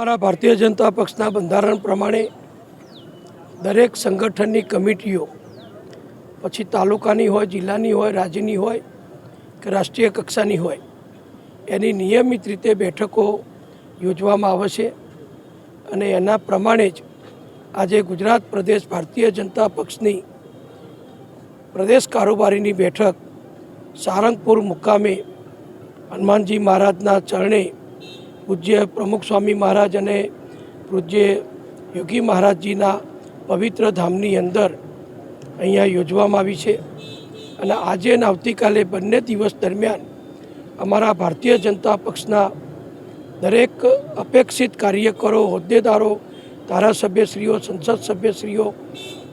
અમારા ભારતીય જનતા પક્ષના બંધારણ પ્રમાણે દરેક સંગઠનની કમિટીઓ, પછી તાલુકાની હોય, જિલ્લાની હોય, રાજ્યની હોય કે રાષ્ટ્રીય કક્ષાની હોય, એની નિયમિત રીતે બેઠકો યોજવામાં આવે છે અને એના પ્રમાણે જ આજે ગુજરાત પ્રદેશ ભારતીય જનતા પક્ષની પ્રદેશ કારોબારીની બેઠક સારંગપુર મુકામે હનુમાનજી મહારાજના ચરણે પૂજ્ય પ્રમુખ સ્વામી મહારાજ અને પૂજ્ય યોગી મહારાજજીના પવિત્ર ધામની અંદર અહીંયા યોજવામાં આવી છે. અને આજે અને આવતીકાલે બંને દિવસ દરમિયાન અમારા ભારતીય જનતા પક્ષના દરેક અપેક્ષિત કાર્યકરો, હોદ્દેદારો, ધારાસભ્યશ્રીઓ, સંસદ સભ્યશ્રીઓ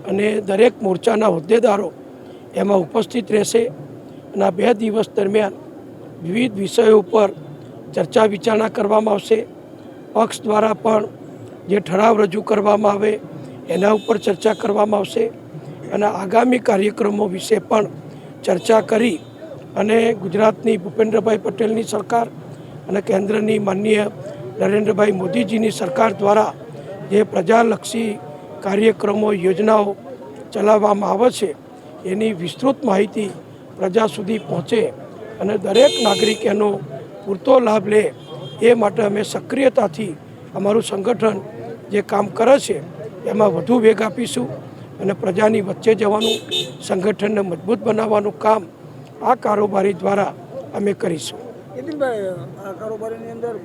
અને દરેક મોરચાના હોદ્દેદારો એમાં ઉપસ્થિત રહેશે. અને આ બે દિવસ દરમિયાન વિવિધ વિષયો ઉપર ચર્ચા વિચારણા કરવામાં આવશે. પક્ષ દ્વારા પણ જે ઠરાવ રજૂ કરવામાં આવે, એના ઉપર ચર્ચા કરવામાં આવશે અને આગામી કાર્યક્રમો વિશે પણ ચર્ચા કરી અને ગુજરાતની ભૂપેન્દ્રભાઈ પટેલની સરકાર અને કેન્દ્રની માનનીય નરેન્દ્રભાઈ મોદીજીની સરકાર દ્વારા જે પ્રજાલક્ષી કાર્યક્રમો, યોજનાઓ ચલાવવામાં આવે છે, એની વિસ્તૃત માહિતી પ્રજા સુધી પહોંચે અને દરેક નાગરિક એનો પૂરતો લાભ લે એ માટે અમે સક્રિયતાથી અમારું સંગઠન જે કામ કરે છે એમાં વધુ વેગ આપીશું અને પ્રજાની વચ્ચે જવાનું સંગઠનને મજબૂત બનાવવાનું કામ આ કારોબારી દ્વારા અમે કરીશું. નીતિનભાઈ આ કારોબારીની અંદર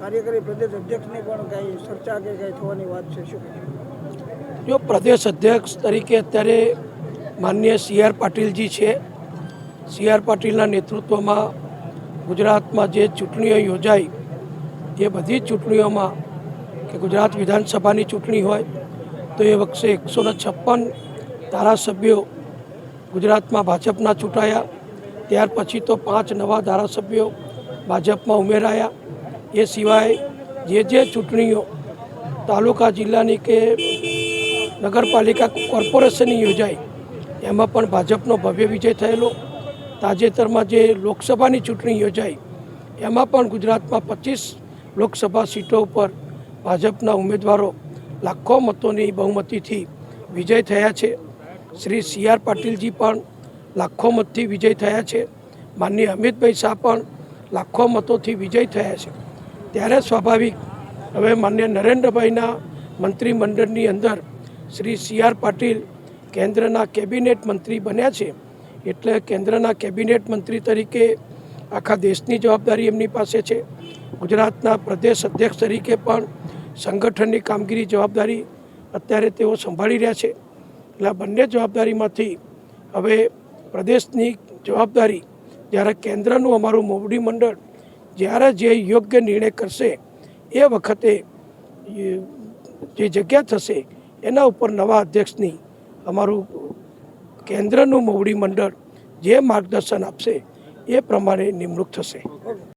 કાર્યકારી પ્રદેશ અધ્યક્ષની પણ કાંઈ ચર્ચા કે કાંઈ થવાની વાત છે શું જો પ્રદેશ અધ્યક્ષ તરીકે અત્યારે માન્ય સી આર પાટીલજી છે. સી આર પાટીલના નેતૃત્વમાં ગુજરાતમાં જે ચૂંટણીઓ યોજાઈ, એ બધી ચૂંટણીઓમાં કે ગુજરાત વિધાનસભાની ચૂંટણી હોય, તો એ વખતે એકસો ને છપ્પન ધારાસભ્યો ગુજરાતમાં ભાજપના ચૂંટાયા. ત્યાર પછી તો પાંચ નવા ધારાસભ્યો ભાજપમાં ઉમેરાયા. એ સિવાય જે જે ચૂંટણીઓ તાલુકા જિલ્લાની કે નગરપાલિકા કોર્પોરેશનની યોજાઈ, એમાં પણ ભાજપનો ભવ્ય વિજય થયેલો. તાજેતરમાં જે લોકસભાની ચૂંટણી યોજાઈ, એમાં પણ ગુજરાતમાં પચીસ લોકસભા સીટો ઉપર ભાજપના ઉમેદવારો લાખો મતોની બહુમતીથી વિજય થયા છે. શ્રી સી આર પાટીલજી પણ લાખો મતથી વિજય થયા છે. માનનીય અમિતભાઈ શાહ પણ લાખો મતોથી વિજય થયા છે. ત્યારે સ્વાભાવિક, હવે માન્ય નરેન્દ્રભાઈના મંત્રીમંડળની અંદર શ્રી સી આર પાટીલ કેન્દ્રના કેબિનેટ મંત્રી બન્યા છે. એટલે કેન્દ્રના કેબિનેટ મંત્રી તરીકે આખા દેશની જવાબદારી એમની પાસે છે. ગુજરાતના પ્રદેશ અધ્યક્ષ તરીકે પણ સંગઠનની કામગીરી જવાબદારી અત્યારે તેઓ સંભાળી રહ્યા છે. એટલે આ બંને જવાબદારીમાંથી હવે પ્રદેશની જવાબદારી જ્યારે કેન્દ્રનું અમારું મોવડી મંડળ જ્યારે જે યોગ્ય નિર્ણય કરશે એ વખતે જે જગ્યા થશે એના ઉપર નવા અધ્યક્ષની અમારું કેન્દ્રનું મોવડી મંડળ જે માર્ગદર્શન આપશે એ પ્રમાણે નિમણૂક થશે.